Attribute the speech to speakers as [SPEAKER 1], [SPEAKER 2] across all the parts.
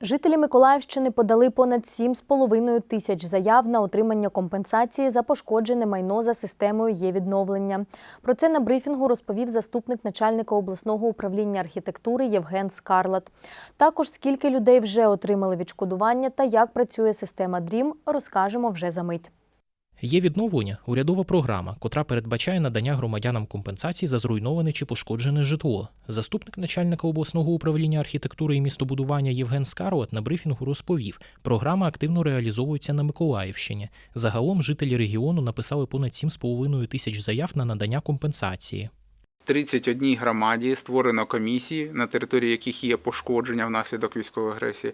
[SPEAKER 1] Жителі Миколаївщини подали понад 7,5 тисяч заяв на отримання компенсації за пошкоджене майно за системою є-відновлення. Про це на брифінгу розповів заступник начальника обласного управління архітектури Євген Скарлат. Також скільки людей вже отримали відшкодування та як працює система ДРІМ, розкажемо вже за мить.
[SPEAKER 2] Є відновлення урядова програма, котра передбачає надання громадянам компенсації за зруйноване чи пошкоджене житло. Заступник начальника обласного управління архітектури і містобудування Євген Скарлот на брифінгу розповів, програма активно реалізовується на Миколаївщині. Загалом жителі регіону написали понад 7,5 тисяч заяв на надання компенсації.
[SPEAKER 3] 31 громаді створено комісії, на території яких є пошкодження внаслідок військової агресії.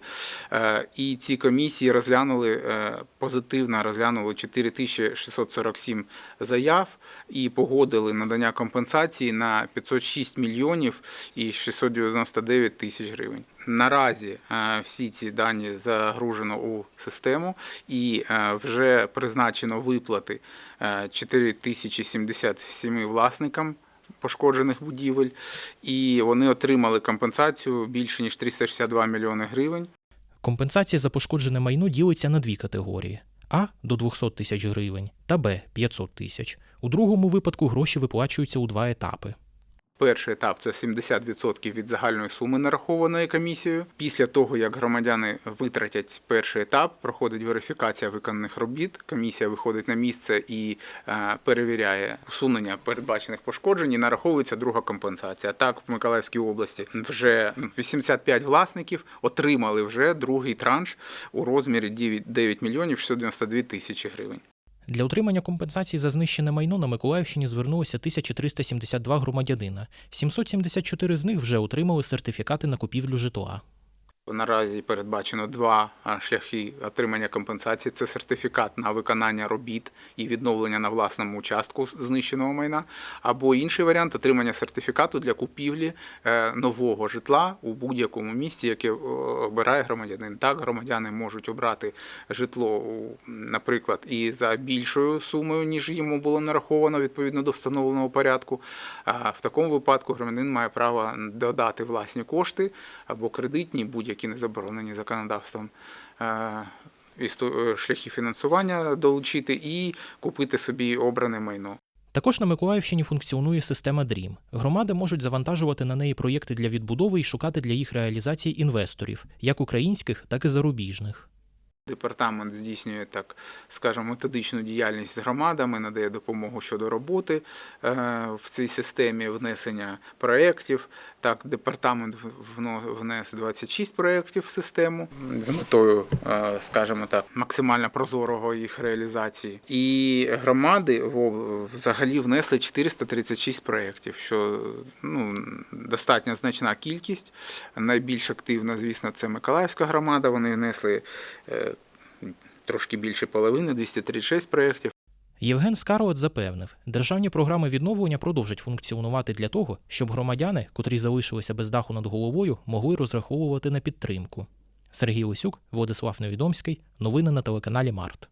[SPEAKER 3] Е, І ці комісії розглянули е, позитивно розглянули 4647 заяв і погодили надання компенсації на 506 мільйонів і 699 тисяч гривень. Наразі е, всі ці дані загружено у систему і вже призначено виплати е, 4077 власникам пошкоджених будівель, і вони отримали компенсацію більше ніж 362 мільйони гривень.
[SPEAKER 2] Компенсація за пошкоджене майно ділиться на дві категорії: А до 200 тисяч гривень та Б 500 тисяч. У другому випадку гроші виплачуються у два етапи.
[SPEAKER 3] Перший етап це 70% від загальної суми нарахованої комісією. Після того, як громадяни витратять перший етап, проходить верифікація виконаних робіт. Комісія виходить на місце і е, перевіряє усунення передбачених пошкоджень. і Нараховується друга компенсація. Так, в Миколаївській області вже 85 власників отримали вже другий транш у розмірі 9 9 мільйонів 692 тисячі гривень.
[SPEAKER 2] Для отримання компенсації за знищене майно на Миколаївщині звернулося 1372 громадянина. 774 з них вже отримали сертифікати на купівлю житла.
[SPEAKER 3] Наразі передбачено два шляхи отримання компенсації: це сертифікат на виконання робіт і відновлення на власному участку знищеного майна, або інший варіант отримання сертифікату для купівлі е, нового житла у будь-якому місті, яке е, обирає громадянин. Так, громадяни можуть обрати житло, наприклад, і за більшою сумою, ніж йому було нараховано відповідно до встановленого порядку. В такому випадку громадянин має право додати власні кошти або кредитні, будь-які не заборонені законодавством. е, е, Шляхи фінансування долучити і купити собі обране майно.
[SPEAKER 2] Також на Миколаївщині функціонує система DREAM. Громади можуть завантажувати на неї проєкти для відбудови і шукати для їх реалізації інвесторів, як українських, так і зарубіжних.
[SPEAKER 3] Департамент здійснює так, скажімо, методичну діяльність з громадами, надає допомогу щодо роботи е, в цій системі внесення проєктів. Так, департамент внес 26 проєктів в систему з метою, е, скажімо так, максимально прозорого їх реалізації. І громади взагалі внесли 436 проєктів, що ну, достатньо значна кількість. Найбільш активна, звісно, це Миколаївська громада. Вони внесли е, трошки більше половини, 236 проєктів.
[SPEAKER 2] Євген Скарлот запевнив, державні програми відновлення продовжать функціонувати для того, щоб громадяни, котрі залишилися без даху над головою, могли розраховувати на підтримку. Сергій Лисюк, Владислав Невідомський. Новини на телеканалі Март.